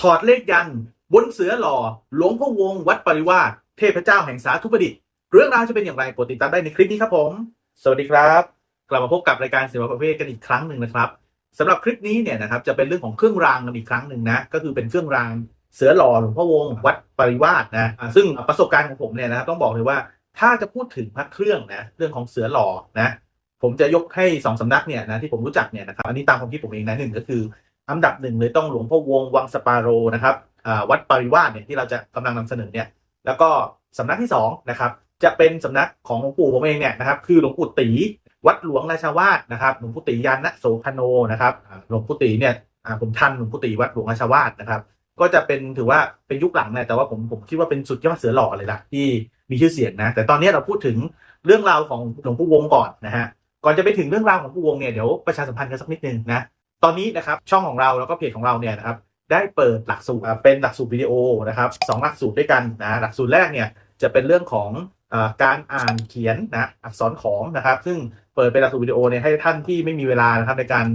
ถอดเลขยันต์บนเสือหล่อหลวงพ่อวงศ์วัดปริวาสเทพเจ้าแห่งสาธุประดิษฐ์เรื่องราวจะเป็นอย่างไรโปรดติดตามได้ในคลิปนี้ครับผม สวัสดีครับ กลับมาพบกับรายการศิลปประเภทกันอีกครั้งหนึ่งนะครับสำหรับคลิปนี้เนี่ยนะครับจะเป็นเรื่องของเครื่องรางกันอีกครั้งหนึ่งนะก็คือเป็นเครื่องรางเสือหล่อหลวงพ่อวงศ์วัดปริวาสนะอ่าซึ่งประสบการณ์ของผมเนี่ยนะครับต้องบอกเลยว่าถ้าจะพูดถึงพระเครื่องนะเรื่องของเสือหล่อนะผมจะยกให้สองสำนักเนี่ยนะที่ผมรู้จักเนี่ยนะครับอันนี้ตามความคิดผมเองนะหนึ่งก็คือ อันดับหนึ่งเลยต้องหลวงพ่อวงวังสปาโรนะครับวัดปริวาสเนี่ยที่เราจะกำลังนำเสนอเนี่ยแล้วก็สำนักที่สองนะครับจะเป็นสำนักของหลวงปู่ผมเองเนี่ยนะครับคือหลวงปู่ตีวัดหลวงราชาวาสนะครับหลวงปู่ตียานนะโสพโนนะครับหลวงปู่ตีเนี่ยผมทันหลวงปู่ตีวัดหลวงราชาวาสนะครับก็จะเป็นถือว่าเป็นยุคหลังเนี่ยแต่ว่าผมผมคิดว่าเป็นสุดยอดเสือหล่อเลยล่ะที่มีชื่อเสียงนะแต่ตอนนี้เราพูดถึงเรื่องราวของหลวงปู่วงก่อนนะฮะก่อนจะไปถึงเรื่องราวของปู่วงเนี่ยเดี๋ยวประชาสัมพันธ์กันสักนิดนึงนะ ตอนนี้นะครับช่องของเราแล้วก็เพจของเราเนี่ยนะครับได้เปิดหลักสูตรเป็นหลักสูตรวิดีโอนะครับสองหลักสูตรด้วยกันนะหลักสูตรแรกเนี่ยจะเป็นเรื่องของอการอ่านเขียนนะอักษรขอมนะครับ ซึ่งเปิดเป็นหลักสูตรวิดีโอเนี่ยให้ท่านที่ไม่มีเวลานะครับในการ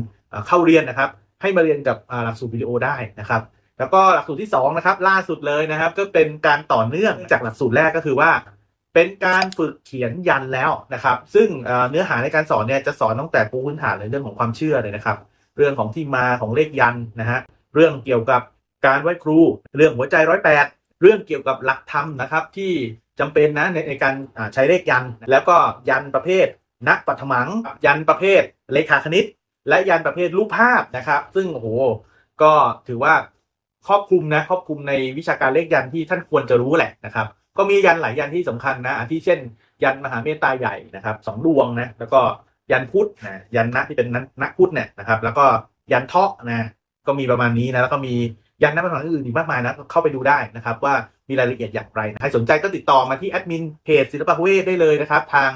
เข้าเรียนนะครับ ให้มาเรียนกับหลักสูตรวิดีโอได้นะครับแล้วก็หลักสูตรที่2นะครับล่าสุดเลยนะครับ ก็เป็นการต่อเนื่องจากหลักสูตรแรกก็คือว่า เป็นการฝึกเขียนยันแล้วนะครับ ซึ่งเอ่อเนื้อหาในการสอนเนี่ยจะสอนตั้งแต่ปูพื้นฐานเลยเรื่องของความเชื่อเลยนะครับ เรื่องของที่มาของเลขยันนะฮะเรื่องเกี่ยวกับการไหว้ครู เรื่องหัวใจร้อยแปดเรื่องเกี่ยวกับหลักธรรมนะครับที่จำเป็นนะในในการใช้เลขยัน แล้วก็ยันประเภทนักปัถมัง ยันประเภทเลขาคณิต และยันประเภทรูปภาพนะครับ ซึ่งโอ้โหก็ถือว่าครอบคลุมนะครอบคลุมในวิชาการเลขยันที่ท่านควรจะรู้แหละนะครับ ก็มียันหลายยันที่สำคัญนะอาทิเช่น ยันมหาเมตตาใหญ่นะครับสองดวงนะแล้วก็ ยันพุทธนะยันนะที่เป็นนักพุทธเนี่ยนะครับ แล้วก็ยันเทาะนะก็มีประมาณนี้นะแล้วก็มียันนักปฏิบัติอื่นอีกมากมายนะเข้าไปดูได้นะครับ ว่ามีรายละเอียดอย่างไรนะใครสนใจก็ติดต่อมาที่แอดมินเพจศิลปะเวทได้เลยนะครับ ทาง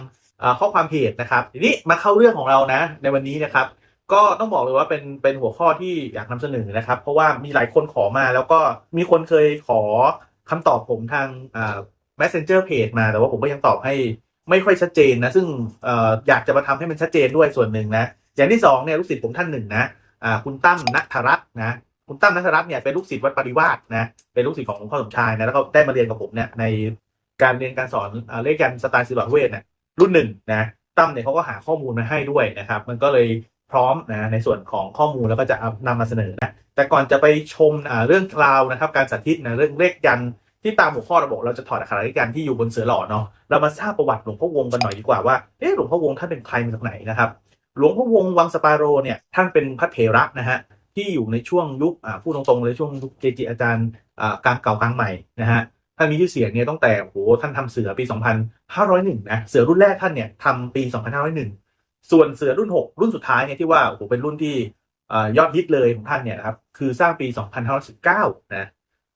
ข้อความเพจนะครับทีนี้มาเข้าเรื่องของเรานะ ในวันนี้นะครับ ก็ต้องบอกเลยว่าเป็นเป็นหัวข้อที่อยากนำเสนอนะครับ เพราะว่ามีหลายคนขอมาแล้วก็มีคนเคยขอคำตอบผมทาง messenger page มาแต่ว่าผมก็ยังตอบให้ ไม่ค่อยชัดเจนนะ ซึ่งออยากจะมาทำให้มันชัดเจนด้วยส่วนหนึ่งนะ อย่างที่สองเนี่ยลูกศิษย์ผมท่านหนึ่งนะคุณตั้มนัทรัตน์นะคุณตั้มนัทรัตน์เนี่ยเป็นลูกศิษย์วัดปริวาสนะเป็นลูกศิษย์ของหลวงพ่อสมชายนะแล้วก็ได้มาเรียนกับผมเนี่ยในการเรียนการสอนอเลขยันสไตล์ศิลปะเวทเนี่ยรุ่นหนึ่งนะตั้มเนี่ยเขาก็หาข้อมูลมาให้ด้วยนะครับ มันก็เลยพร้อมนะในส่วนของข้อมูลแล้วก็จะเอานำมาเสนอนะแต่ก่อนจะไปชมเรื่องคลาวนะครับ การสาธิตนะเรื่องเลขยัน ที่ตามหัวข้อระบบเราจะถอดอักขระเลขยันที่อยู่บนเสือหล่อเนาะเรามาทราบประวัติหลวงพ่อวงกันหน่อยดีกว่าว่าเอ๊ะหลวงพ่อวงท่านเป็นใครมาจากไหนนะครับ หลวงพ่อวงวังสปาโรเนี่ยท่านเป็นพระเถระนะฮะที่อยู่ในช่วงยุคอ่าพูดตรงๆเลยช่วงยุคเกจิอาจารย์กลางเก่ากลางใหม่นะฮะท่านมีชื่อเสียงเนี่ยตั้งแต่โหท่านทำเสือปี 2501นะเสือรุ่นแรกท่านเนี่ยทำปี 2501 ส่วนเสือรุ่น 6 รุ่นสุดท้ายเนี่ยที่ว่าโหเป็นรุ่นที่อยอดฮิตเลยของท่านเนี่ยครับคือสร้างปี 2519นะ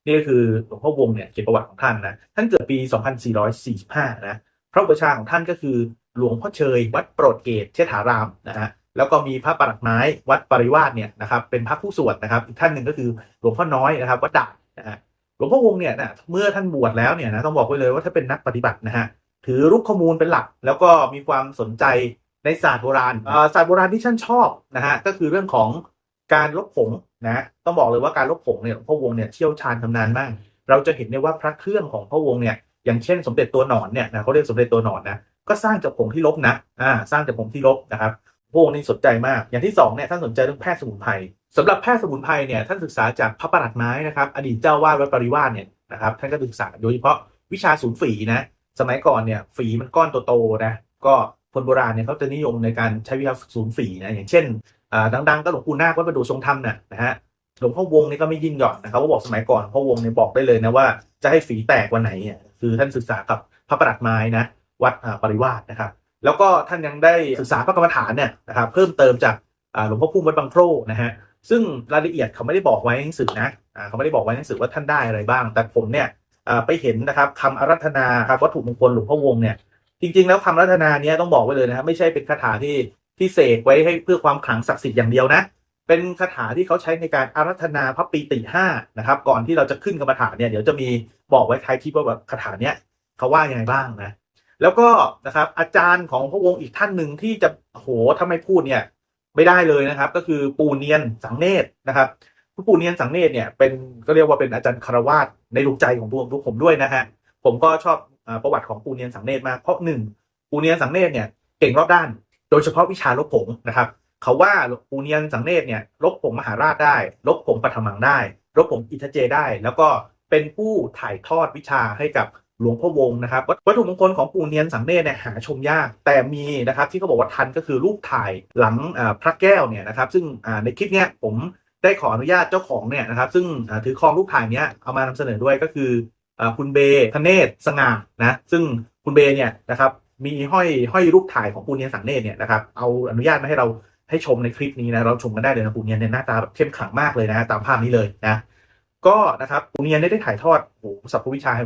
นี่ก็คือหลวงพ่อวงเนี่ยเขียนประวัติของท่านนะท่านเกิดปี 2445 นะพระอุปชาของท่านก็คือหลวงพ่อเชย วัดโปรดเกตเชษฐารามนะฮะแล้วก็มีพระปรักไม้วัดปริวาสเนี่ยนะครับเป็นพระผู้สวดนะครับ อีกท่านหนึ่งก็คือหลวงพ่อน้อยนะครับวัดด่านนะฮะหลวงพ่อวงเนี่ยนะเมื่อท่านบวชแล้วเนี่ยนะต้องบอกไว้เลยว่าถ้าเป็นนักปฏิบัตินะฮะถือรุกข้อมูลเป็นหลัก แล้วก็มีความสนใจในศาสตร์โบราณศาสตร์โบราณที่ท่านชอบนะฮะก็คือเรื่องของ การลบผงนะต้องบอกเลยว่าการลบผงเนี่ยหลวงพ่อวงเนี่ยเชี่ยวชาญชำนาญมาก เราจะเห็นได้ว่าพระเครื่องของพ่อวงเนี่ยอย่างเช่นสมเด็จตัวหนอนเนี่ยนะเขาเรียกสมเด็จตัวหนอนนะก็สร้างจากผงที่ลบนะอ่าสร้างจากผงที่ลบนะครับพวกนี้สนใจมาก อย่างที่สองเนี่ยท่านสนใจเรื่องแพทย์สมุนไพรสำหรับแพทย์สมุนไพรเนี่ยท่านศึกษาจากพระประหลัดไม้นะครับอดีตเจ้าวาดวัดปริวาสเนี่ยนะครับท่านก็ศึกษาโดยเฉพาะวิชาศูนย์ฝีนะสมัยก่อนเนี่ยฝีมันก้อนโตๆนะก็คนโบราณเนี่ยเขาจะนิยมในการใช้วิชาศูนย์ฝีนะอย่างเช่น ดังๆก็หลวงปู่นาควัดประดูทรงธรรมน่ะนะฮะหลวงพ่อวงนี่ก็ไม่ยิ่งหย่อนนะครับเขาบอกสมัยก่อนหลวงพ่อวงเนี่ยบอกได้เลยนะว่าจะให้ฝีแตกวันไหนเนี่ยคือท่านศึกษากับพระประหลัดไม้นะวัดอ่าปริวาสนะครับ แล้วก็ท่านยังได้ศึกษาพระกรรมฐานเนี่ยนะครับเพิ่มเติมจากอ่าหลวงพ่อพุ่มวัดบางโพรนะฮะซึ่งรายละเอียดเขาไม่ได้บอกไว้ในหนังสือนะอ่าเขาไม่ได้บอกไว้ในหนังสือว่าท่านได้อะไรบ้าง แต่ผมเนี่ยอ่าไปเห็นนะครับคำอารัธนาครับวัตถุมงคลหลวงพ่อวงเนี่ยจริงๆ แล้วคำอรัธนาเนี้ยต้องบอกไว้เลยนะครับไม่ใช่เป็นคาถาที่ ที่เสกไว้ให้เพื่อความขลังศักดิ์สิทธิ์อย่างเดียวนะ เป็นคาถาที่เขาใช้ในการอารัธนาพระปีติห้านะครับ ก่อนที่เราจะขึ้นกรรมฐานเนี่ยเดี๋ยวจะมีบอกไว้ท้ายคลิปว่าแบบคาถาเนี้ยเขาว่ายังไงบ้างนะ แล้วก็นะครับอาจารย์ของหลวงพ่อวงอีกท่านหนึ่งที่จะโหถ้าไม่พูดเนี่ยไม่ได้เลยนะครับ ก็คือปูเนียนสังเนตรนะครับคุณปู่เนียนสังเนตรเนี่ยเป็นก็เรียกว่าเป็นอาจารย์คารวาสในดวงใจของตัวผมด้วยนะฮะผมก็ชอบประวัติของปูเนียนสังเนตรมากเพราะหนึ่งปูเนียนสังเนตรเนี่ยเก่งรอบด้าน โดยเฉพาะวิชาลบผงนะครับเขาว่าปูเนียนสังเนตเนี่ยลบผงมหาราชได้ ลบผงปัทมังได้ ลบผงอิทเจได้ แล้วก็เป็นผู้ถ่ายทอดวิชาให้กับหลวงพ่อวงนะครับ วัตถุมงคลของปูเนียนสังเนตเนี่ยหาชมยาก แต่มีนะครับที่เขาบอกว่าทันก็คือรูปถ่ายหลังพระแก้วเนี่ยนะครับซึ่งในคลิปเนี้ยผมได้ขออนุญาตเจ้าของเนี่ยนะครับซึ่งถือครองรูปถ่ายเนี้ยเอามานำเสนอด้วยก็คืออคุณเบธเนศสง่านะซึ่งคุณเบเนี่ยนะครับ มีห้อยห้อยรูปถ่ายของปูเนียนสังเนตเนี่ยนะครับเอาอนุญาตมาให้เราให้ชมในคลิปนี้นะเราชมกันได้เลยนะปูเนียนเนี่ยหน้าตาแบบเข้มขลังมากเลยนะตามภาพนี้เลยนะก็นะครับปูเนียนได้ได้ถ่ายทอดโอ้โหสัพพวิชาใ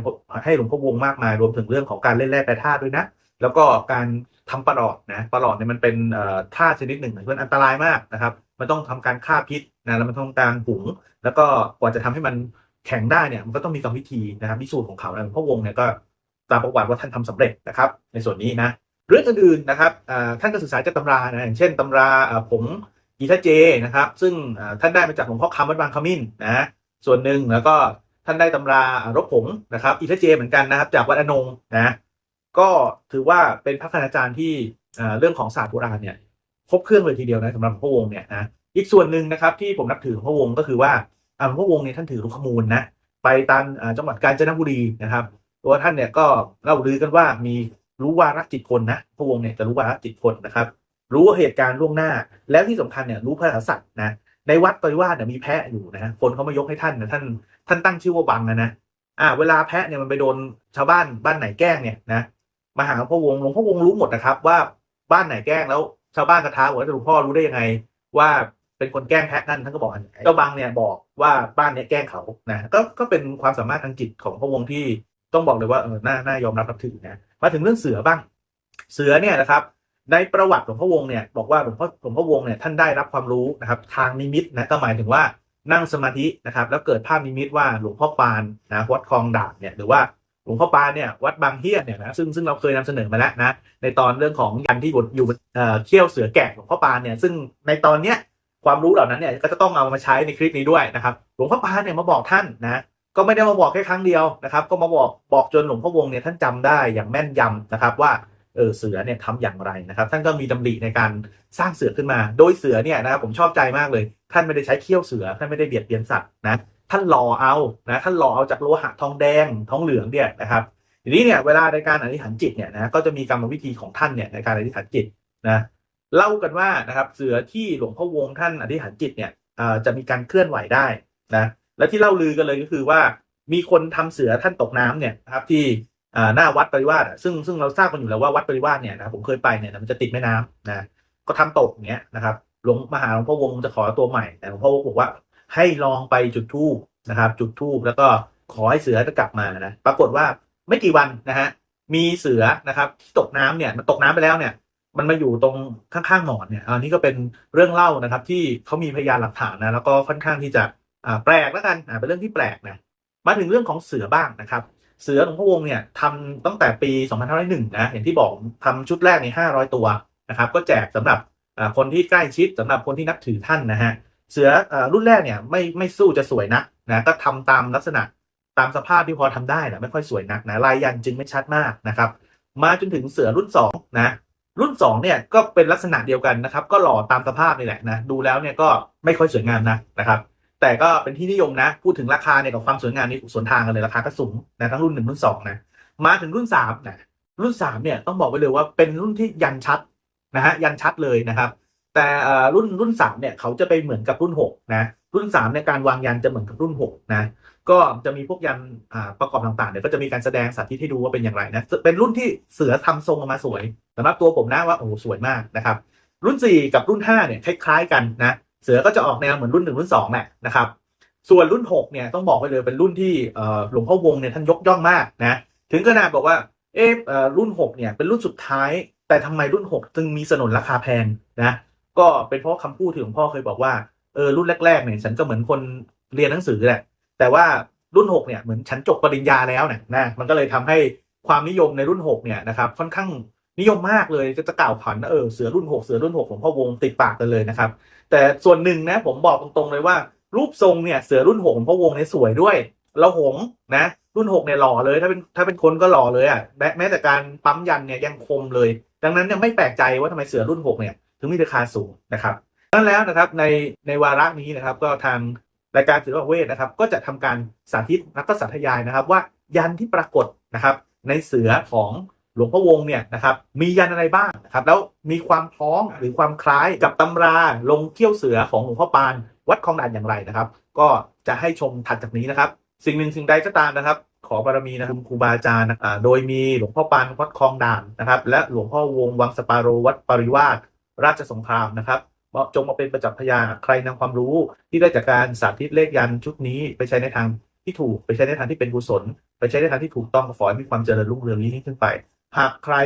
ห้หลวงพ่อวงมากมาย รวมถึงเรื่องของการเล่นแร่แปรธาตุด้วยนะแล้วก็การทำปลาหลอดนะปลาหลอดเนี่ยมันเป็นธาตุชนิดหนึ่งที่มันอันตรายมากนะครับมันต้องทำการฆ่าพิษนะแล้วมันต้องการหุงแล้วก็กว่าจะทำให้มันแข็งได้เนี่ยมันก็ต้องมีกรรมวิธีนะครับมีสูตรของเขานะหลวงพ่อวงเนี่ยก็ ตามประวัติว่าท่านทำสำเร็จนะครับ ในส่วนนี้นะเรื่องอื่นๆนะครับท่านก็ศึกษาจากตำรานะอย่างเช่นตำราอ่าผงกีทาเจนะครับ ซึ่งท่านได้มาจากหลวงพ่อคำวัดบางขมิ้นนะส่วนหนึ่งแล้วก็ท่านได้ตำราอ่ารบผงนะครับอีทาเจเหมือนกันนะครับ จากวัดอนงนะก็ถือว่าเป็นพระคณาจารย์ที่เรื่องของศาสตร์โบราณเนี่ยครบเครื่องเลยทีเดียวนะสำหรับหลวงพ่อวงเนี่ยนะอีกส่วนหนึ่งนะครับที่ผมนับถือหลวงพ่อวงก็คือว่าอ่าหลวงพ่อวงเนี่ยท่านถือลูกขมูลนะไปตามจังหวัดกาญจนบุรีนะครับ ตัวท่านเนี่ยก็เล่าลือกันว่ามีรู้วาระจิตคนนะพระวงศ์เนี่ยจะรู้วาระจิตคนนะครับ รู้เหตุการณ์ล่วงหน้า แล้วที่สำคัญเนี่ยรู้ภาษาสัตว์นะในวัดปริวาสเนี่ยมีแพะอยู่นะคนเขามายกให้ท่านนะท่านท่านตั้งชื่อว่าบังนะนะอ่า เวลาแพะเนี่ยมันไปโดนชาวบ้านบ้านไหนแกล้งเนี่ยนะมาหาหลวงพ่อวงหลวงพ่อวงรู้หมดนะครับ ว่าบ้านไหนแกล้งแล้วชาวบ้านกระท้าว่าหลวงพ่อรู้ได้ยังไง ว่าเป็นคนแกล้งแพะนั่นท่านก็บอกเจ้าบังเนี่ยบอกว่าบ้านเนี่ยแกล้งเขานะก็ก็เป็นความสามารถทางจิตของพระวงที่ ต้องบอกเลยว่าเออน่าน่ายอมรับนับถือนะมาถึงเรื่องเสือบ้าง เสือเนี่ยนะครับในประวัติหลวงพ่อวงเนี่ยบอกว่าหลวงพ่อหลวงพ่อวงเนี่ยท่านได้รับความรู้นะครับ ทางนิมิตนะก็หมายถึงว่านั่งสมาธินะครับ แล้วเกิดภาพนิมิตว่าหลวงพ่อปานนะวัดคลองด่านเนี่ยหรือว่าหลวงพ่อปานเนี่ยวัดบางเฮียนเนี่ยนะซึ่งซึ่งเราเคยนำเสนอมาแล้วนะในตอนเรื่องของยันที่บทอยู่เอ่อเขี้ยวเสือแกะหลวงพ่อปานเนี่ยซึ่งในตอนเนี้ยความรู้เหล่านั้นเนี่ยก็จะต้องเอามาใช้ในคลิปนี้ด้วยนะครับ หลวงพ่อปานเนี่ยมาบอกท่านนะ ก็ไม่ได้มาบอกแค่ครั้งเดียวนะครับ ก็มาบอกบอกจนหลวงพ่อวงเนี่ยท่านจำได้อย่างแม่นยำนะครับว่าเออเสือเนี่ยทำอย่างไรนะครับ ท่านก็มีดำริในการสร้างเสือขึ้นมา โดยเสือเนี่ยนะครับผมชอบใจมากเลย ท่านไม่ได้ใช้เขี้ยวเสือท่านไม่ได้เบียดเบียนสัตว์นะท่านหล่อเอานะท่านหล่อเอาจากโลหะทองแดงทองเหลืองเนี่ยนะครับทีนี้เนี่ยเวลาในการอธิษฐานจิตเนี่ยนะก็จะมีกรรมวิธีของท่านเนี่ยในการอธิษฐานจิตนะเล่ากันว่านะครับเสือที่หลวงพ่อวงท่านอธิษฐานจิตเนี่ยจะมีการเคลื่อนไหวได้นะ และที่เล่าลือกันเลยก็คือว่ามีคนทำเสือท่านตกน้ำเนี่ยนะครับที่หน้าวัดปริวาสซึ่งซึ่งเราทราบกันอยู่แล้วว่าวัดปริวาสเนี่ยนะผมเคยไปเนี่ยมันจะติดแม่น้ำนะก็ทำตกอย่างเงี้ยนะครับหลวงมหาหลวงพ่อวงจะขอตัวใหม่แต่หลวงพ่อวงบอกว่าให้ลองไปจุดธูปนะครับ จุดธูปแล้วก็ขอให้เสือจะกลับมานะปรากฏว่าไม่กี่วันนะฮะมีเสือนะครับที่ตกน้ำเนี่ยมันตกน้ำไปแล้วเนี่ย มันมาอยู่ตรงข้างๆหมอนเนี่ยอันนี้ก็เป็นเรื่องเล่านะครับ ที่เขามีพยานหลักฐานนะแล้วก็ค่อนข้างที่จะ แปลกแล้วกันอ่าเป็นเรื่องที่แปลกนะมาถึงเรื่องของเสือบ้างนะครับ เสือหลวงพ่อวงเนี่ยทำตั้งแต่ปี2501นะอย่างที่บอกทำชุดแรกใน500 ตัวนะครับ ก็แจกสำหรับอ่าคนที่ใกล้ชิดสำหรับคนที่นับถือท่านนะฮะเสืออ่ารุ่นแรกเนี่ยไม่ไม่สู้จะสวยนักนะก็ทำตามลักษณะตามสภาพที่พอทำได้นะไม่ค่อยสวยนักนะลายยันจึงไม่ชัดมากนะครับ มาจนถึงเสือรุ่น2นะรุ่น2เนี่ยก็เป็นลักษณะเดียวกันนะครับ ก็หล่อตามสภาพนี่แหละนะดูแล้วเนี่ยก็ไม่ค่อยสวยงามนะนะครับ แต่ก็เป็นที่นิยมนะ พูดถึงราคาเนี่ยกับความสวยงามนี่สวนทางกันเลยราคาก็สูงนะทั้งรุ่นหนึ่งรุ่นสองนะมาถึงรุ่นสามนะรุ่นสามเนี่ยต้องบอกไว้เลยว่าเป็นรุ่นที่ยันชัดนะฮะยันชัดเลยนะครับ แต่อ่อรุ่นรุ่นสามเนี่ยเขาจะไปเหมือนกับรุ่นหกนะรุ่นสามในการวางยันจะเหมือนกับรุ่นหกนะก็จะมีพวกยันอ่าประกอบต่างๆเดี๋ยวก็จะมีการแสดงสาธิตให้ดูว่าเป็นอย่างไรนะเป็นรุ่นที่เสือทำทรงออกมาสวยสำหรับตัวผมนะว่าโอ้สวยมากนะครับรุ่น 4 กับรุ่น 5 เนี่ยคล้ายๆกันนะ เสือก็จะออกแนวเหมือนรุ่น1รุ่น2แหละนะครับ ส่วนรุ่น6เนี่ยต้องบอกไว้เลยเป็นรุ่นที่หลวงพ่อวงเนี่ยท่านยกย่องมากนะถึงขนาดบอกว่าเออรุ่น6เนี่ยเป็นรุ่นสุดท้าย แต่ทำไมรุ่น6จึงมีสนนราคาแพงนะก็เป็นเพราะคำพูดที่หลวงพ่อเคยบอกว่าเออรุ่นแรกๆเนี่ยฉันก็เหมือนคนเรียนหนังสือแหละแต่ว่ารุ่น6เนี่ยเหมือนฉันจบปริญญาแล้วเนี่ยนะมันก็เลยทำให้ความนิยมในรุ่น6เนี่ยนะครับค่อนข้างนิยมมากเลยก็จะกล่าวผันว่าเออเสือรุ่น6เสือรุ่น6หลวงพ่อวงติดปากกันเลยนะครับ แต่ส่วนหนึ่งนะ ผมบอกตรงๆเลยว่า รูปทรงเนี่ยเสือรุ่นหกของพระวงศ์นี่สวยด้วย เราหงส์นะ รุ่นหกเนี่ยหล่อเลยถ้าเป็นถ้าเป็นคนก็หล่อเลยอะแม้แม้แต่การปั๊มยันเนี่ยยังคมเลย ดังนั้นเนี่ยไม่แปลกใจว่าทำไมเสือรุ่นหกเนี่ยถึงมีราคาสูงนะครับดังนั้นแล้วนะครับในในวาระนี้นะครับ ก็ทางรายการศิลปเวทนะครับ ก็จะทำการสาธิตและก็สาธยายนะครับ ว่ายันที่ปรากฏนะครับ ในเสือของ หลวงพ่อวงเนี่ยนะครับมียันอะไรบ้างนะครับแล้วมีความพ้องหรือความคล้ายกับตำราลงเที่ยวเสือของหลวงพ่อปาน วัดคลองด่านอย่างไรนะครับ ก็จะให้ชมถัดจากนี้นะครับ สิ่งหนึ่งสิ่งใดก็ตามนะครับ ขอบารมีนะครับครูบาอาจารย์นะโดยมีหลวงพ่อปานวัดคลองด่านนะครับ และหลวงพ่อวงวังสปาโรวัดปริวาสราชสงครามนะครับจงมาเป็นประจักษ์พยานใครนำความรู้ที่ได้จากการสาธิตเลขยันชุดนี้ไปใช้ในทางที่ถูกไปใช้ในทางที่เป็นกุศล ไปใช้ในทางที่ถูกต้องก็ขอให้มีความเจริญรุ่งเรืองยิ่ขึ้นไป หากใคร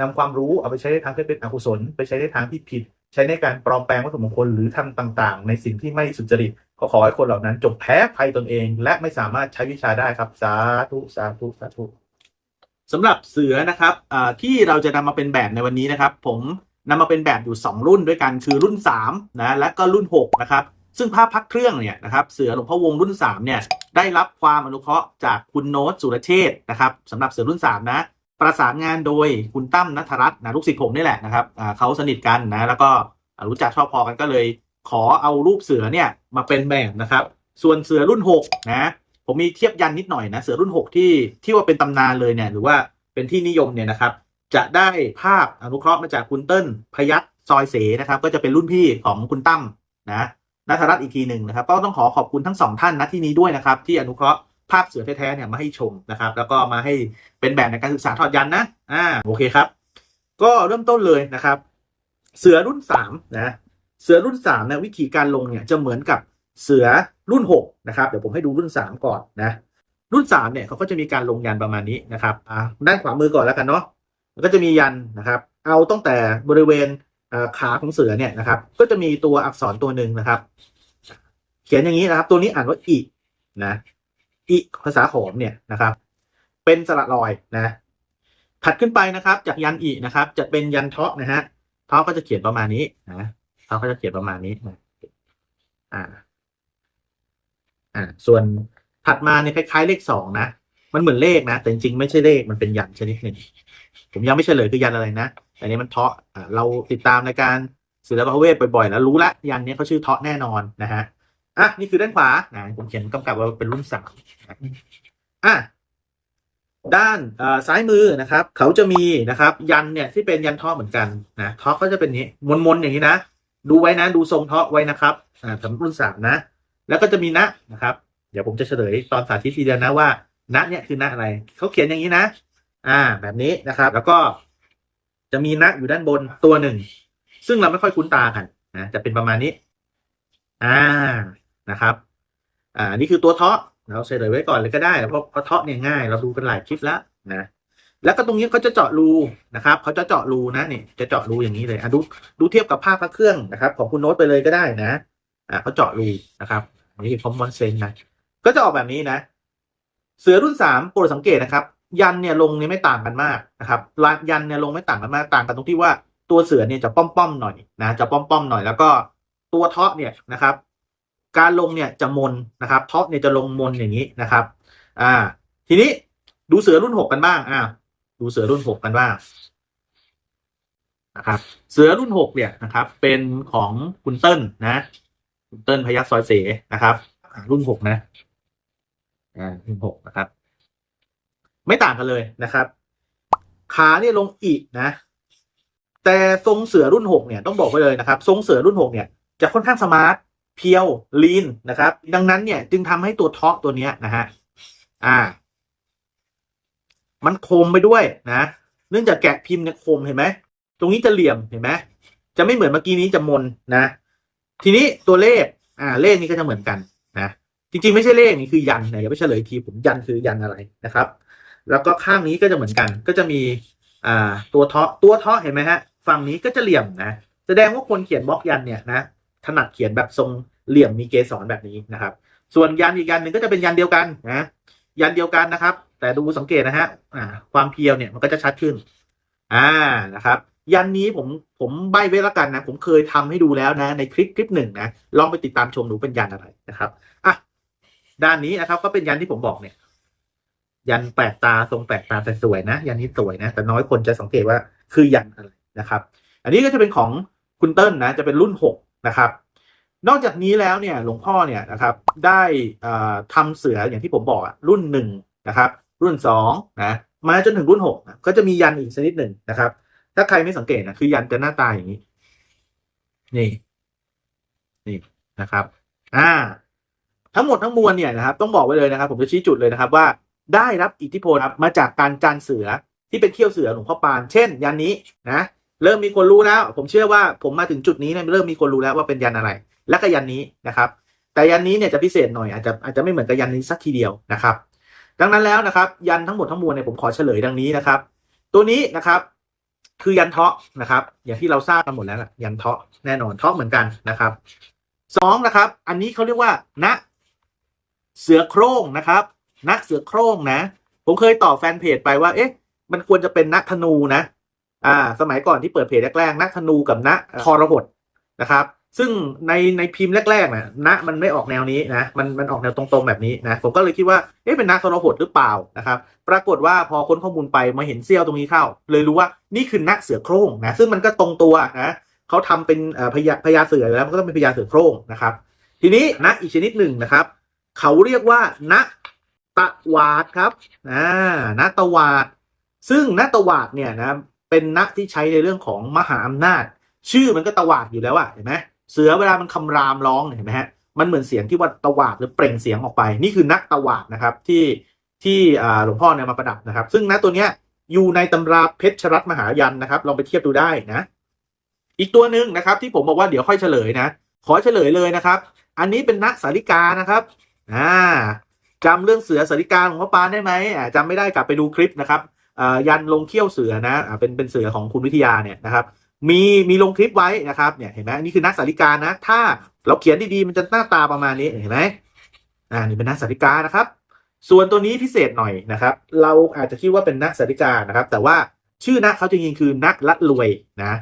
นำความรู้เอาไปใช้ในทางที่เป็นอกุศล ไปใช้ในทางที่ผิด ใช้ในการปลอมแปลงวัตถุมงคลหรือทำต่างๆ ในสิ่งที่ไม่สุจริตก็ขอให้คนเหล่านั้นจงแพ้ภัยตนเอง และไม่สามารถใช้วิชาได้ครับ สาธุสาธุสาธุสำหรับเสือนะครับที่เราจะนำมาเป็นแบบในวันนี้นะครับ ผมนำมาเป็นแบบอยู่ 2 รุ่นด้วยกันคือรุ่น3นะและก็รุ่น6นะครับซึ่งภาพพักเครื่องเนี่ยนะครับเสือหลวงพ่อวงรุ่น3เนี่ยได้รับความอนุเคราะห์จากคุณโน้ตสุรเชษนะครับสำหรับเสือรุ่น3นะ ประสานงานโดยคุณตั้มนัทรัตน์นะลูกศิษย์ผมนี่แหละนะครับเขาสนิทกันนะ แล้วก็รู้จักชอบพอกันก็เลย ขอเอารูปเสือเนี่ยมาเป็นแบบนะครับ ส่วนเสือรุ่น6นะผมมีเทียบยันนิดหน่อยนะเสือรุ่น 6 ที่ที่ว่าเป็นตำนานเลยเนี่ย หรือว่าเป็นที่นิยมเนี่ยนะครับ จะได้ภาพอนุเคราะห์มาจากคุณเติ้ลพยัคฆ์ซอยเสนะครับ ก็จะเป็นรุ่นพี่ของคุณตั้มนะนัทรัตน์อีกทีหนึ่งนะครับ ก็ต้องขอขอบคุณทั้งสองท่านนะที่นี้ด้วยนะครับ ที่อนุเคราะห์ ภาพเสือแท้ๆเนี่ยมาให้ชมนะครับ แล้วก็มาให้เป็นแบบในการศึกษาถอดยันนะอ่าโอเคครับ ก็เริ่มต้นเลยนะครับ เสือรุ่นสามนะเสือรุ่น3นะวิธีการลงเนี่ยจะเหมือนกับเสือรุ่น6นะครับเดี๋ยวผมให้ดูรุ่น3ก่อนนะ รุ่น3เนี่ยเขาก็จะมีการลงยันประมาณนี้นะครับอ่าด้านขวามือก่อนแล้วกันเนาะมันก็จะมียันนะครับ เอาตั้งแต่บริเวณขาของเสือเนี่ยนะครับ ก็จะมีตัวอักษรตัวหนึ่งนะครับ เขียนอย่างนี้นะครับ ตัวนี้อ่านว่าอินะ อิภาษาขอมเนี่ยนะครับ เป็นสระลอยนะถัดขึ้นไปนะครับ จากยันอินะครับ จะเป็นยันเทาะนะฮะเทาะก็จะเขียนประมาณนี้นะเขาก็จะเขียนประมาณนี้นะอ่า อ่า ส่วนถัดมาเนี่ยคล้าย ๆ เลขสองนะมันเหมือนเลขนะ แต่จริงๆไม่ใช่เลขมันเป็นยันชนิดหนึ่งผมยังไม่เฉลยคือยันอะไรนะแต่นี้มันเทาะอ่าเราติดตามรายการศิลปะเวทบ่อยๆ แล้วรู้ละยันนี้เขาชื่อเทาะแน่นอนนะฮะ อะนี่คือด้านขวานะผมเขียนกำกับว่าเป็นรุ่นสามอะด้านซ้ายมือนะครับ เขาจะมีนะครับ ยันเนี่ยที่เป็นยันเทาะเหมือนกันนะเทาะก็จะเป็นนี้มนๆอย่างนี้นะดูไว้นะดูทรงเทาะไว้นะครับอ่าสำหรับรุ่นสามนะ แล้วก็จะมีนะนะครับ เดี๋ยวผมจะเฉลยตอนสาธิตทีเดียวนะว่านะเนี่ยคือนะอะไรเขาเขียนอย่างนี้นะ อ่า แบบนี้นะครับ แล้วก็จะมีนะอยู่ด้านบนตัวหนึ่ง ซึ่งเราไม่ค่อยคุ้นตากันนะจะเป็นประมาณนี้ อ่า นะครับอ่านี่คือตัวเทาะเราเฉลยไว้ก่อนเลยก็ได้เพราะเพราะเทาะเนี่ยง่าย เราดูกันหลายคลิปแล้วนะแล้วก็ตรงนี้เขาจะเจาะรูนะครับเขาจะเจาะรูนะนี่จะเจาะรูอย่างนี้เลยอะดูดูเทียบกับภาพพระเครื่องนะครับ ของคุณโน้ตไปเลยก็ได้นะอ่าเขาเจาะรูนะครับนนี้คือคอมมอนเซนนะก็จะออกแบบนี้นะ เสือรุ่นสามโปรดสังเกตนะครับ ยันเนี่ยลงเนี่ยไม่ต่างกันมากนะครับลายยันเนี่ยลงไม่ต่างกันมากต่างกันตรงที่ว่าตัวเสือเนี่ยจะป้อมป้อมๆหน่อยนะจะป้อมป้อมๆหน่อยแล้วก็ตัวเทาะเนี่ยนะครับ การลงเนี่ยจะมนนะครับเทาะเนี่ยจะลงมนอย่างนี้นะครับ อ่า ทีนี้ดูเสือรุ่นหกกันบ้างอ่าดูเสือรุ่นหกกันบ้างนะครับ เสือรุ่นหกเนี่ยนะครับ เป็นของคุณเติ้ลนะคุณเติ้ลพยัคฆ์ซอยเสนะครับรุ่นหกนะอ่ารุ่นหกนะครับ ไม่ต่างกันเลยนะครับ ขาเนี่ยลงอีกนะ แต่ทรงเสือรุ่นหกเนี่ยต้องบอกไว้เลยนะครับ ทรงเสือรุ่นหกเนี่ยจะค่อนข้างสมาร์ท เพียวลีนนะครับ ดังนั้นเนี่ยจึงทำให้ตัวเทาะตัวเนี้ยนะฮะอ่า มันคมไปด้วยนะเนื่องจากแกะพิมพ์เนี่ยคมเห็นไหมตรงนี้จะเหลี่ยมเห็นไหมจะไม่เหมือนเมื่อกี้นี้จะมนนะ ทีนี้ตัวเลข อ่า เลขนี้ก็จะเหมือนกันนะจริงๆไม่ใช่เลขนี่คือยันนะเดี๋ยวไปเฉลยทีผมยันคือยันอะไรนะครับ แล้วก็ข้างนี้ก็จะเหมือนกัน ก็จะมีอ่าตัวเทาะตัวเทาะเห็นไหมฮะ ฝั่งนี้ก็จะเหลี่ยมนะแสดงว่าคนเขียนบล็อกยันเนี่ยนะ ถนัดเขียนแบบทรงเหลี่ยมมีเกสรแบบนี้นะครับ ส่วนยันอีกยันหนึ่งก็จะเป็นยันเดียวกันนะยันเดียวกันนะครับ แต่ดูสังเกตนะฮะความเพียวเนี่ยมันก็จะชัดขึ้น อ่านะครับ ยันนี้ผมผมใบไว้แล้วกันนะ ผมเคยทำให้ดูแล้วนะ ในคลิปคลิปหนึ่งนะลองไปติดตามชมดูเป็นยันอะไรนะครับอะด้านนี้นะครับ ก็เป็นยันที่ผมบอกเนี่ย ยันแปลกตาทรงแปลกตาแต่สวยนะยันนี้สวยนะ แต่น้อยคนจะสังเกตว่าคือยันอะไรนะครับ อันนี้ก็จะเป็นของคุณเติ้ลนะ จะเป็นรุ่นหก นะครับ นอกจากนี้แล้วเนี่ยหลวงพ่อเนี่ยนะครับได้อ่าทำเสืออย่างที่ผมบอกรุ่นหนึ่งนะครับ รุ่นสองนะมาจนถึงรุ่นหกก็จะมียันอีกชนิดหนึ่งนะครับ ถ้าใครไม่สังเกตนะคือยันจะหน้าตาอย่างนี้ นี่ นี่นะครับ อ่า ทั้งหมดทั้งมวลเนี่ยนะครับ ต้องบอกไว้เลยนะครับ ผมจะชี้จุดเลยนะครับ ว่าได้รับอิทธิพลมาจากการจานเสือที่เป็นเขี้ยวเสือหลวงพ่อปาน เช่น ยันนี้นะ เริ่มมีคนรู้แล้ว ผมเชื่อว่าผมมาถึงจุดนี้เนี่ยเริ่มมีคนรู้แล้วว่าเป็นยันอะไร และก็ยันนี้นะครับ แต่ยันนี้เนี่ยจะพิเศษหน่อยอาจจะอาจจะไม่เหมือนกับยันนี้สักทีเดียวนะครับ ดังนั้นแล้วนะครับ ยันทั้งหมดทั้งมวลเนี่ยผมขอเฉลยดังนี้นะครับ ตัวนี้นะครับ คือยันเทาะนะครับ อย่างที่เราทราบกันหมดแล้วล่ะยันเทาะแน่นอนเทาะเหมือนกันนะครับสองนะครับ อันนี้เขาเรียกว่าณเสือโคร่งนะครับณเสือโคร่งนะ ผมเคยตอบแฟนเพจไปว่า เอ๊ะ มันควรจะเป็นณธนูนะ อ่าสมัยก่อนที่เปิดเพจแรกๆณธนูกับณทรหดนะครับ ซึ่งในในพิมพ์แรกๆนะณมันไม่ออกแนวนี้นะมันมันออกแนวตรงๆแบบนี้นะผมก็เลยคิดว่าเอ๊ะเป็นณทรหดหรือเปล่านะครับปรากฏว่าพอค้นข้อมูลไปมาเห็นเสี้ยวตรงนี้เข้า เลยรู้ว่านี่คือณเสือโคร่งนะซึ่งมันก็ตรงตัวนะเขาทำเป็นเอ่อพญาพญาเสือแล้วมันก็ต้องเป็นพญาเสือโคร่งนะครับ ทีนี้ณอีกชนิดหนึ่งนะครับ เขาเรียกว่าณตะวาดครับอ่าณตะวาดซึ่งณตะวาดเนี่ยนะ เป็นณที่ใช้ในเรื่องของมหาอำนาจ ชื่อมันก็ตวาดอยู่แล้วอะเห็นไหมเสือเวลามันคำรามร้องเห็นไหมฮะมันเหมือนเสียงที่ว่าตวาดหรือเปล่งเสียงออกไป นี่คือณตวาดนะครับที่ที่หลวงพ่อเนี่ยมาประดับนะครับ ซึ่งณตัวเนี้ยอยู่ในตำราเพชรรัตมหายันนะครับ ลองไปเทียบดูได้นะ อีกตัวหนึ่งนะครับ ที่ผมบอกว่าเดี๋ยวค่อยเฉลยนะ ขอเฉลยเลยนะครับ อันนี้เป็นณสาริกานะครับอ่าจำเรื่องเสือสาริกาของพ่อปานได้ไหมอ่าจำไม่ได้กลับไปดูคลิปนะครับ ยันลงเขี้ยวเสือนะเป็นเป็นเสือของคุณวิทยาเนี่ยนะครับ มีมีลงคลิปไว้นะครับเนี่ยเห็นไหมนี่คือนักสาริกานะ ถ้าเราเขียนดีๆมันจะหน้าตาประมาณนี้เห็นไหมอ่านี่เป็นนักสาริกานะครับ ส่วนตัวนี้พิเศษหน่อยนะครับ เราอาจจะคิดว่าเป็นนักสาริกานะครับ แต่ว่าชื่อนักเขาจริงๆคือนักลัดรวยนะ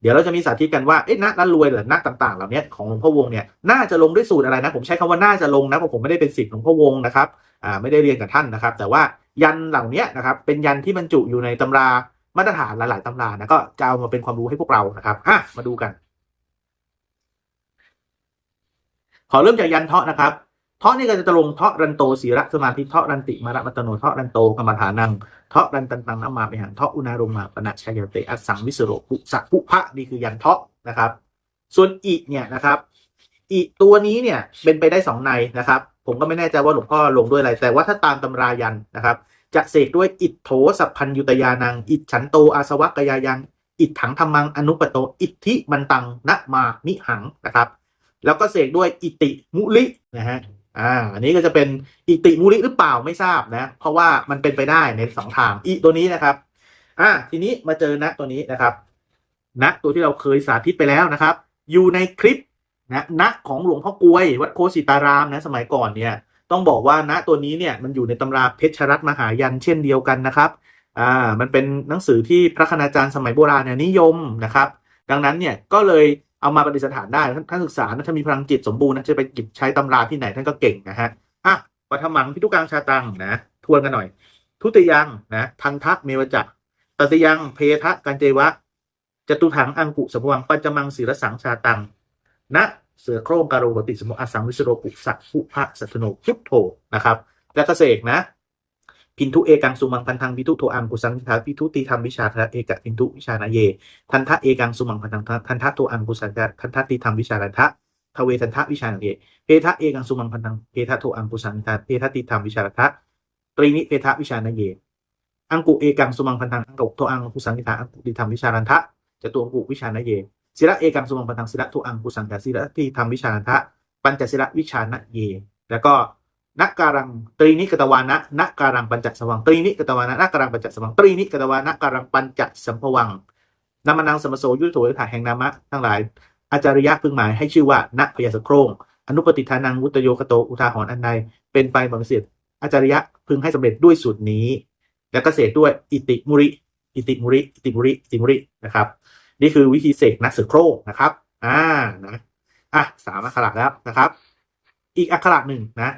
เดี๋ยวเราจะมีสาธิตกันว่า เอ๊ะนักนั้นรวยหรือนักต่างๆ เหล่านี้ของหลวงพ่อวงเนี่ย น่าจะลงด้วยสูตรอะไรนะ ผมใช้คำว่าน่าจะลงนะ เพราะผมไม่ได้เป็นศิษย์หลวงพ่อวงนะครับ อ่าไม่ได้เรียนกับท่านนะครับ แต่ว่ายันเหล่านี้นะครับเป็นยันที่บรรจุอยู่ในตำรามาตรฐานหลาย ๆตำรานะก็จะเอามาเป็นความรู้ให้พวกเรานะครับอะมาดูกัน ขอเริ่มจากยันเทาะนะครับเทาะนี่ก็จะลงเทาะรันโตศีระสมาธิเทาะรันติมาระมัตโนเทาะรันโตกรรมฐานังเทาะรันตันตังน้ำมาไปหังเทาะอุณารงมาปณะชัยเตอัสังวิสโรปุสะปุพะนี่คือยันเทาะนะครับ ส่วนอีเนี่ยนะครับ อีตัวนี้เนี่ยเป็นไปได้สองในนะครับ ผมก็ไม่แน่ใจว่าหลวงพ่อลงด้วยอะไร แต่ว่าถ้าตามตำรายันนะครับจะเสกด้วยอิทโธสัพพัญยุตยานัง อิจฉันโตอาสวะกยายัง อิทถังธรรมังอนุปโต อิทธิมันตังนะมานิหังนะครับ แล้วก็เสกด้วยอิติมุลินะฮะอ่าอันนี้ก็จะเป็นอิติมุริหรือเปล่าไม่ทราบนะ เพราะว่ามันเป็นไปได้ในสองทางอีตัวนี้นะครับอ่าทีนี้มาเจอณตัวนี้นะครับณตัวที่เราเคยสาธิตไปแล้วนะครับ อยู่ในคลิป นะณของหลวงพ่อกลวยวัดโคสิตารามนะสมัยก่อนเนี่ยต้องบอกว่าณตัวนี้เนี่ยมันอยู่ในตำราเพชรรัตมหายันเช่นเดียวกันนะครับอ่ามันเป็นหนังสือที่พระคณาจารย์สมัยโบราณเนี่ยนิยมนะครับ ดังนั้นเนี่ยก็เลยเอามาประดิษฐานได้ท่านท่านศึกษานะถ้ามีพลังจิตสมบูรณ์นะจะไปหยิบใช้ตำราที่ไหนท่านก็เก่งนะฮะอะปัทมังพิทุกังชาตังนะทวนกันหน่อย ทุติยังนะทันทะเมวจักตติยังเพทะกันเจวะจตุถังอังกุสมวังปัญจมังศีรสังชาตังนะ เสือโคร่งการโรกติสมุอสังวิสโรปุสักภุพะสัตโนพุทโธนะครับ แล้วก็เสกนะ พินทุเอกังสุมังพันธังพิทุโทอังกุสังทิทาพิทุติธรรมวิชาทะเอกะพินทุวิชานาเย ทันทะเอกังสุมังพันธังทันทะโทอังกุสังทันทะติธรรมวิชารันทะทเวทันทะวิชานาเยเพทะเอกังสุมังพันธังเพทะโทอังกุสังกะเพทะติธรรมวิชารันทะตรีนิเพทะวิชานาเยอังกุเอกังสุมังพันธังอังกุโทอังกุสังกิทาอังกุติธรรมวิชารันทะจตุอังกุวิชานาเย ศิระเอกังสุมังพันธังศิระโทอังกุสังกะศิระติธรรมวิชารันทะปัญจศิระวิชานาเย แล้วก็นักการังตรีนิกตวานะนักการังปัญจสวังตรีนิกตวานะนักการังปัญจสวังตรีนิกตวานะการังปัญจสัมภวังนามานังสมโสยุทโธยถาแห่งนามะทั้งหลาย อาจาริยะพึงหมายให้ชื่อว่าณพยาสโครง อนุปติทานังวุตโยคโตอุทาหรณ์อันใดเป็นไปบังเสียอาจาริยะพึงให้สำเร็จด้วยสูตรนี้ แล้วก็เสกด้วยอิติมุริ อิติมุริ อิติมุริ อิติมุรินะครับ นี่คือวิธีเสกนักสือโคร่งนะครับ อ่านะอะสามอักขระแล้วนะครับ อีกอักขระหนึ่งนะ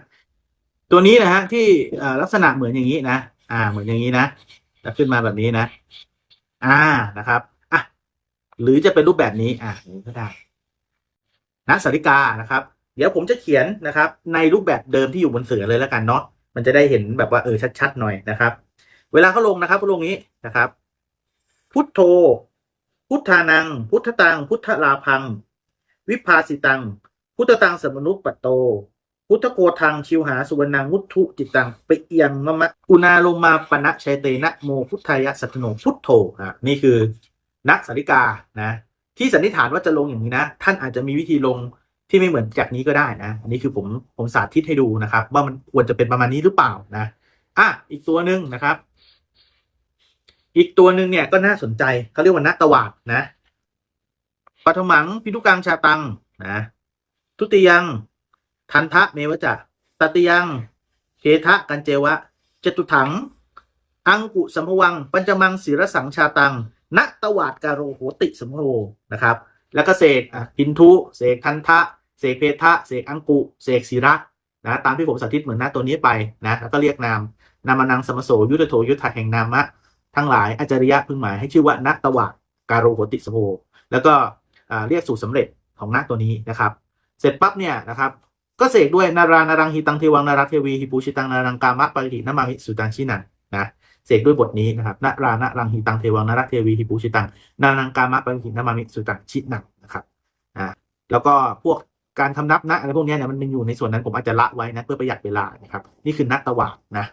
ตัวนี้นะฮะที่ลักษณะเหมือนอย่างนี้นะอ่า เหมือนอย่างนี้นะจะขึ้นมาแบบนี้นะ อ่านะครับอะหรือจะเป็นรูปแบบนี้อ่านี้ก็ได้นะสาริกานะครับ เดี๋ยวผมจะเขียนนะครับ ในรูปแบบเดิมที่อยู่บนเสือเลยแล้วกันเนาะมันจะได้เห็นแบบว่าเออชัดๆหน่อยนะครับ เวลาเขาลงนะครับเขาลงนี้นะครับ พุทโธ พุทธานัง พุทธตัง พุทธลาพัง วิภาสิตัง พุทธตังสมนุปปตโต พุทธโกทังชิวหาสุวรรณังมุทุจิตังเปเอียงมะมะอุณาลงมาปณะชัยเตนะโมพุทธายะสัตโนพุทโธอะนี่คือนักสาริกานะ ที่สันนิษฐานว่าจะลงอย่างนี้นะ ท่านอาจจะมีวิธีลงที่ไม่เหมือนจากนี้ก็ได้นะ อันนี้คือผมผมสาธิตให้ดูนะครับ ว่ามันควรจะเป็นประมาณนี้หรือเปล่านะ อะอีกตัวหนึ่งนะครับ อีกตัวหนึ่งเนี่ยก็น่าสนใจเขาเรียกว่านัตวาดนะปฐมังพิทุกังชาตังนะทุติยัง ทันทะเมวจะตติยังเคทะกันเจวะจตุถัง อังกุสัมภวัง ปัญจมังศิรสังชาตังณตวาดการโรโหติสัมโรนะครับ แล้วก็เสกอะพินทุ เสกทันทะ เสกเพทะ เสกอังกุ เสกศิระนะตามที่ผมสาธิตเหมือนหน้าตัวนี้ไปนะแล้วก็เรียกนามนามานังสมโสยุทธโธยุทธะแห่งนามะ ทั้งหลายอาจาริยะพึงหมายให้ชื่อว่าณตวะการโรโหติสโภแล้วก็เรียกสูตรสำเร็จของนาตัวนี้นะครับ เสร็จปั๊บเนี่ยนะครับก็เสกด้วยนารานารังหิตังเทวังนาราเทวีหิปูชิตังนารังกามะปริหินามามิสุตังชินันนะเสกด้วยบทนี้นะครับนารานารังหิตังเทวังนาราเทวีหิปูชิตังนารังกามะปริหินามามิสุตังชินันนะครับอ่าแล้วก็พวกการคำนับนะอะไรพวกนี้เนี่ยมันอยู่ในส่วนนั้นผมอาจจะละไว้นะเพื่อประหยัดเวลานะครับ นี่คือนัตตวานะ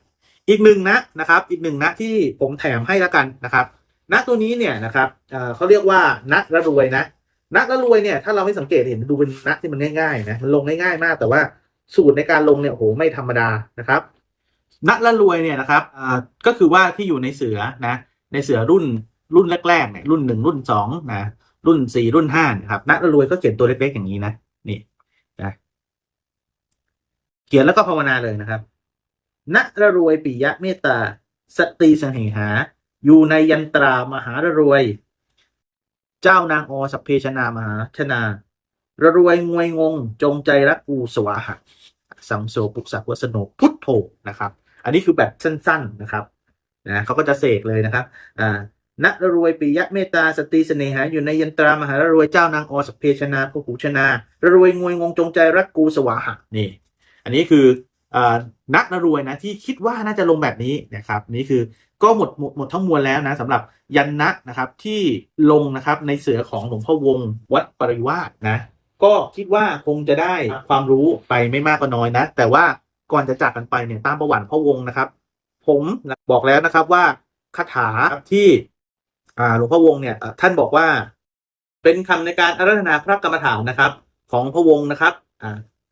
อีกหนึ่งนะนะครับอีกหนึ่งนะที่ผมแถมให้แล้วกันนะครับณตัวนี้เนี่ยนะครับเเขาเรียกว่าณระรวยนะณระรวยเนี่ยถ้าเราไม่สังเกตเห็นดูเป็นณที่มันง่ายๆนะมันลงง่ายๆมาก แต่ว่าสูตรในการลงเนี่ยโหไม่ธรรมดานะครับณระรวยเนี่ยนะครับก็คือว่าที่อยู่ในเสือนะในเสือรุ่นรุ่นแรกๆเนี่ยรุ่นหนึ่งรุ่นสองนะรุ่นสี่รุ่นห้านะครับณระรวยก็เขียนตัวเล็กๆอย่างนี้นะนี่นะเขียนแล้วก็ภาวนาเลยนะครับ ณระรวยปิยะเมตตา สตรีสเหหา อยู่ในยันตรามหาระรวย เจ้านางอสัพเพชนามหาชนา ระรวยงวยงง จงใจรักกูสวาหะสังโสปุกสักวสโนพุทโธนะครับ อันนี้คือแบบสั้นๆนะครับนะเขาก็จะเสกเลยนะครับอ่าณระรวยปิยะเมตตาสตรีเสนหาอยู่ในยันตรามหาระรวยเจ้านางอสัพเพชนาพหูชนาระรวยงวยงงจงใจรักกูสวาหะนี่ อันนี้คือ นักนรวยนะที่คิดว่าน่าจะลงแบบนี้นะครับนี่คือก็หมดหมดหมดทั้งมวลแล้วนะสำหรับยันนะนะครับที่ลงนะครับในเสือของหลวงพ่อวงวัดปริวาสนะ ก็คิดว่าคงจะได้ความรู้ไปไม่มากก็น้อยนะ แต่ว่าก่อนจะจากกันไปเนี่ยตามประวัติพ่อวงนะครับ ผมบอกแล้วนะครับว่าคาถาที่หลวงพ่อวงเนี่ยท่านบอกว่า เป็นคำในการอารัธนาพระกรรมฐานนะครับ ของพระวงนะครับ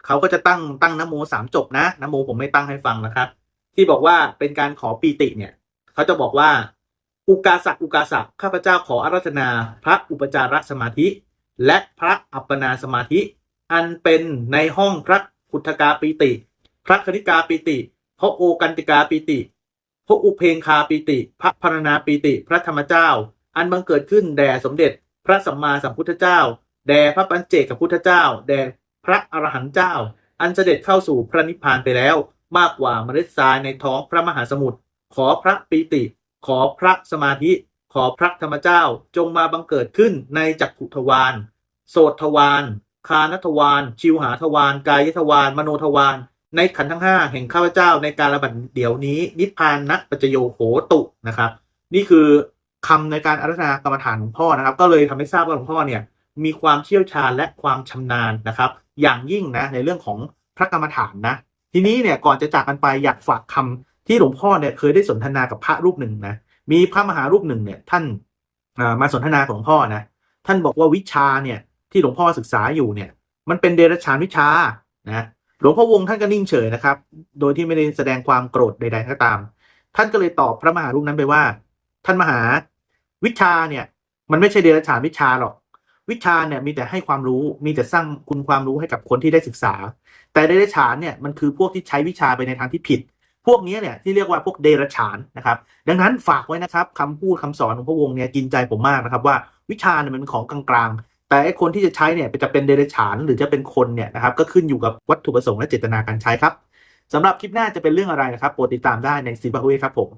เขาก็จะตั้งตั้งนโมสามจบนะนโมผมไม่ตั้งให้ฟังนะครับ ที่บอกว่าเป็นการขอปีติเนี่ย เขาจะบอกว่า อุกาสักอุกาสักข้าพเจ้าขออาราธนา พระอุปจารสมาธิ และพระอัปปนาสมาธิ อันเป็นในห้องพระคุถกาปีติ พระคณิกาปีติพระโอกันติกาปีติพระอุเพงคาปีติ พระพรณาปีติ พระธรรมเจ้า อันบังเกิดขึ้นแด่สมเด็จ พระสัมมาสัมพุทธเจ้าแด่พระปัญเจกพุทธเจ้าแด่ พระอรหันต์เจ้า อันเสด็จเข้าสู่พระนิพพานไปแล้ว มากกว่าเมล็ดทรายในท้องพระมหาสมุทรขอพระปีติ ขอพระสมาธิ ขอพระธรรมเจ้าจงมาบังเกิดขึ้นในจักขุทวารโสตทวารคานทวารชิวหาทวารกายทวารมโนทวารในขันทั้งห้าแห่งข้าพเจ้าในการระบัดเดี๋ยวนี้ นิพพานนัปัจโยโหตุนะครับ นี่คือคำในการอารัธนากรรมฐานของพ่อนะครับ ก็เลยทำให้ทราบว่าหลวงพ่อเนี่ย มีความเชี่ยวชาญและความชำนาญนะครับ อย่างยิ่งนะในเรื่องของพระกรรมฐานนะ ทีนี้เนี่ยก่อนจะจากกันไปอยากฝากคำที่หลวงพ่อเนี่ยเคยได้สนทนากับพระรูปหนึ่งนะมีพระมหารูปหนึ่งเนี่ยท่านมาสนทนากับหลวงพ่อนะท่านบอกว่าวิชาเนี่ยที่หลวงพ่อศึกษาอยู่เนี่ย มันเป็นเดรัจฉานวิชานะหลวงพ่อวงท่านก็นิ่งเฉยนะครับ โดยที่ไม่ได้แสดงความโกรธใดๆก็ตาม ท่านก็เลยตอบพระมหารูปนั้นไปว่า ท่านมหาวิชาเนี่ย มันไม่ใช่เดรัจฉานวิชาหรอก วิชาเนี่ยมีแต่ให้ความรู้มีแต่สร้างคุณความรู้ให้กับคนที่ได้ศึกษา แต่เดรัจฉานเนี่ยมันคือพวกที่ใช้วิชาไปในทางที่ผิด พวกนี้เนี่ยที่เรียกว่าพวกเดรัจฉานนะครับ ดังนั้นฝากไว้นะครับคำพูดคำสอนของพระวงศ์เนี่ยกินใจผมมากนะครับว่าวิชาเนี่ยมันเป็นของกลางๆ แต่ไอ้คนที่จะใช้เนี่ยจะเป็นเดรัจฉานหรือจะเป็นคนเนี่ยนะครับก็ขึ้นอยู่กับวัตถุประสงค์และเจตนาการใช้ครับสำหรับคลิปหน้าจะเป็นเรื่องอะไรนะครับโปรดติดตามได้ในซีบาเวครับผม